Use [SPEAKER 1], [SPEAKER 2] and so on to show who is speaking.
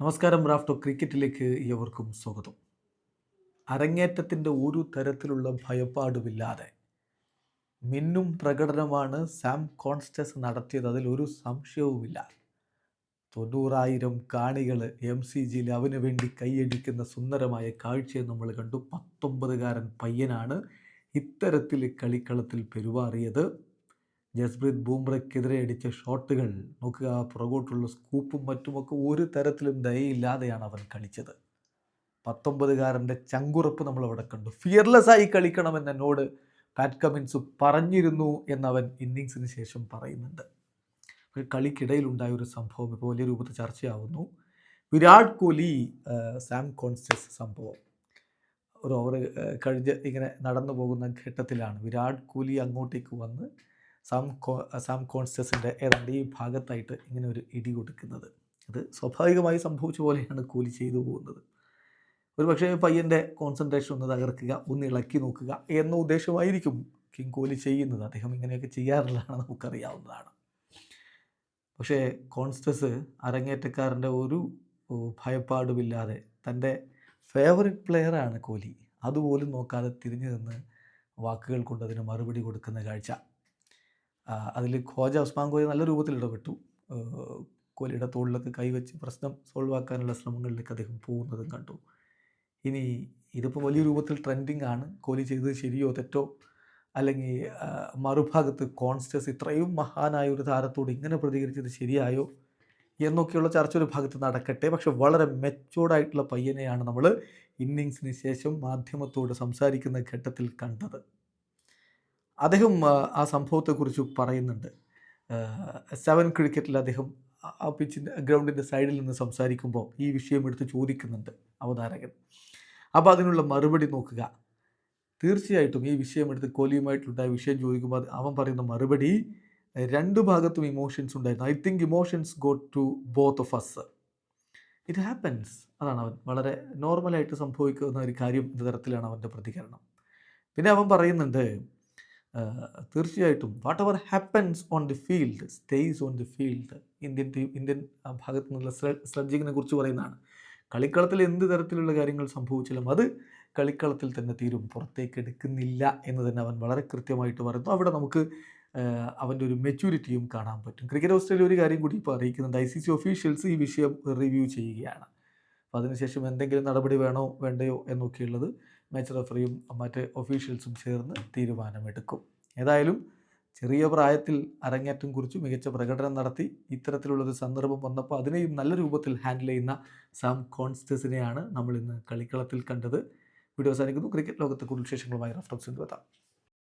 [SPEAKER 1] നമസ്കാരം റാഫ്റ്റോ ക്രിക്കറ്റിലേക്ക് ഏവർക്കും സ്വാഗതം. അരങ്ങേറ്റത്തിന്റെ ഒരു തരത്തിലുള്ള ഭയപ്പാടുമില്ലാതെ മിന്നും പ്രകടനമാണ് സാം കോൺസ്റ്റസ് നടത്തിയത്. ഒരു സംശയവുമില്ല. തൊണ്ണൂറായിരം കാണികൾ എം സി ജിയിൽ അവന് വേണ്ടി കൈയടിക്കുന്ന സുന്ദരമായ കാഴ്ചയെ നമ്മൾ കണ്ടു. പത്തൊമ്പതുകാരൻ പയ്യനാണ് ഇത്തരത്തിൽ കളിക്കളത്തിൽ പെരുമാറിയത്. ജസ്പ്രീത് ബൂംറയ്ക്കെതിരെ അടിച്ച ഷോട്ടുകൾ. നോക്കുക പുറകോട്ടുള്ള സ്കൂപ്പും മറ്റുമൊക്കെ ഒരു തരത്തിലും ദയയില്ലാതെയാണ് അവൻ കളിച്ചത്. പത്തൊമ്പതുകാരന്റെ ചങ്കുറപ്പ് നമ്മൾ അവിടെ കണ്ടു. ഫിയർലെസ് ആയി കളിക്കണമെന്ന് എന്നോട് പാറ്റ് കമിൻസ് പറഞ്ഞിരുന്നു എന്നവൻ ഇന്നിങ്സിന് ശേഷം പറയുന്നുണ്ട്. കളിക്കിടയിലുണ്ടായ ഒരു സംഭവം ഇപ്പോൾ വലിയ രൂപത്തിൽ ചർച്ചയാവുന്നു. വിരാട് കോഹ്ലി സാം കോൺസ്റ്റസ് സംഭവം. ഒരു ഓവർ കഴിഞ്ഞ് ഇങ്ങനെ നടന്നു പോകുന്ന ഘട്ടത്തിലാണ് വിരാട് കോഹ്ലി അങ്ങോട്ടേക്ക് വന്ന് സാം കോ സാം കോൺസ്റ്റസിന്റെ ഏതാണ്ട് ഈ ഭാഗത്തായിട്ട് ഇങ്ങനെ ഒരു ഇടി കൊടുക്കുന്നത്. അത് സ്വാഭാവികമായി സംഭവിച്ച പോലെയാണ് കൂലി ചെയ്തു പോകുന്നത്. ഒരു പക്ഷേ പയ്യന്റെ കോൺസെൻട്രേഷൻ ഒന്ന് തകർക്കുക ഒന്ന് ഇളക്കി നോക്കുക എന്ന ഉദ്ദേശമായിരിക്കും കിങ് കോലി ചെയ്യുന്നത്. അദ്ദേഹം ഇങ്ങനെയൊക്കെ ചെയ്യാറില്ലാന്ന് നമുക്കറിയാവുന്നതാണ്. പക്ഷേ കോൺസ്റ്റസ് അരങ്ങേറ്റക്കാരന്റെ ഒരു ഭയപ്പാടുമില്ലാതെ തന്റെ ഫേവറിറ്റ് പ്ലെയറാണ് കോലി. അതുപോലും നോക്കാതെ തിരിഞ്ഞു നിന്ന് വാക്കുകൾ കൊണ്ട് അതിന് മറുപടി കൊടുക്കുന്ന കാഴ്ച. അതിൽ ഖോജ ഉസ്മാൻ കോലി നല്ല രൂപത്തിൽ ഇടപെട്ടു. കോലിയുടെ തോളിലൊക്കെ കൈവച്ച് പ്രശ്നം സോൾവ് ആക്കാനുള്ള ശ്രമങ്ങളിലേക്ക് അദ്ദേഹം പോകുന്നതും കണ്ടു. ഇനി ഇതിപ്പോൾ വലിയ രൂപത്തിൽ ട്രെൻഡിങ് ആണ്. കോഹ്ലി ചെയ്തത് ശരിയോ തെറ്റോ? അല്ലെങ്കിൽ മറുഭാഗത്ത് കോൺസ്റ്റസ് ഇത്രയും മഹാനായ ഒരു താരത്തോട് ഇങ്ങനെ പ്രതികരിച്ചത് ശരിയായോ? എന്നൊക്കെയുള്ള ചർച്ച ഒരു ഭാഗത്ത് നടക്കട്ടെ. പക്ഷെ വളരെ മെച്ചോർഡായിട്ടുള്ള പയ്യനെയാണ് നമ്മൾ ഇന്നിങ്സിന് ശേഷം മാധ്യമത്തോട് സംസാരിക്കുന്ന ഘട്ടത്തിൽ കണ്ടത്. അദ്ദേഹം ആ, സംഭവത്തെക്കുറിച്ച് പറയുന്നുണ്ട്. സെവൻ ക്രിക്കറ്റിൽ അദ്ദേഹം ആ- പിച്ചിന്റെ ഗ്രൗണ്ടിന്റെ സൈഡിൽ നിന്ന് സംസാരിക്കുമ്പോൾ ഈ വിഷയം എടുത്ത് ചോദിക്കുന്നുണ്ട് അവതാരകൻ. അപ്പോൾ അതിനുള്ള മറുപടി നോക്കുക. തീർച്ചയായിട്ടും ഈ വിഷയം എടുത്ത് കോഹ്ലിയുമായിട്ടുണ്ടായ വിഷയം ചോദിക്കുമ്പോൾ അവൻ പറയുന്ന മറുപടി രണ്ട് ഭാഗത്തും ഇമോഷൻസ് ഉണ്ടായിരുന്നു. I think emotions go to both of us it happens അതാണ് അവൻ. വളരെ നോർമലായിട്ട് സംഭവിക്കുന്ന ഒരു കാര്യം എന്ന തരത്തിലാണ് അവന്റെ പ്രതികരണം. പിന്നെ അവൻ പറയുന്നുണ്ട് തീർച്ചയായിട്ടും. Whatever happens on the field stays on the field Indian team Indian ഭാഗത്തു നിന്നുള്ള സ്ലഡ്ജിങ്ങിനെ കുറിച്ച് പറയുന്നതാണ്. കളിക്കളത്തിൽ എന്ത് തരത്തിലുള്ള കാര്യങ്ങൾ സംഭവിച്ചാലും അത് കളിക്കളത്തിൽ തന്നെ തീരും. പുറത്തേക്ക് എടുക്കുന്നില്ല എന്ന് തന്നെ അവൻ വളരെ കൃത്യമായിട്ട് പറയുന്നു. അവിടെ നമുക്ക് അവന്റെ ഒരു മെച്യൂരിറ്റിയും കാണാൻ പറ്റും. ക്രിക്കറ്റ് ഓസ്ട്രേലിയ ഒരു കാര്യം കൂടി ഇപ്പോൾ അറിയിക്കുന്നുണ്ട്. ഐ സി സി ഒഫീഷ്യൽസ് ഈ വിഷയം റിവ്യൂ ചെയ്യുകയാണ്. അപ്പോൾ അതിനുശേഷം എന്തെങ്കിലും നടപടി വേണോ വേണ്ടയോ എന്നൊക്കെയുള്ളത് മാച്ച് റഫറിയും മറ്റ് ഒഫീഷ്യൽസും ചേർന്ന് തീരുമാനമെടുക്കും. ഏതായാലും ചെറിയ പ്രായത്തിൽ അരങ്ങേറ്റം കുറിച്ച് മികച്ച പ്രകടനം നടത്തി ഇത്തരത്തിലുള്ളൊരു സന്ദർഭം വന്നപ്പോൾ അതിനെയും നല്ല രൂപത്തിൽ ഹാൻഡിൽ ചെയ്യുന്ന സാം കോൺസ്റ്റസിനെയാണ് നമ്മൾ ഇന്ന് കളിക്കളത്തിൽ കണ്ടത്. വീഡിയോ അവസാനിക്കുന്നു. ക്രിക്കറ്റ് ലോകത്തെ കൂടുതൽ വിശേഷങ്ങളുമായി റഫറൻസ് എത്താം.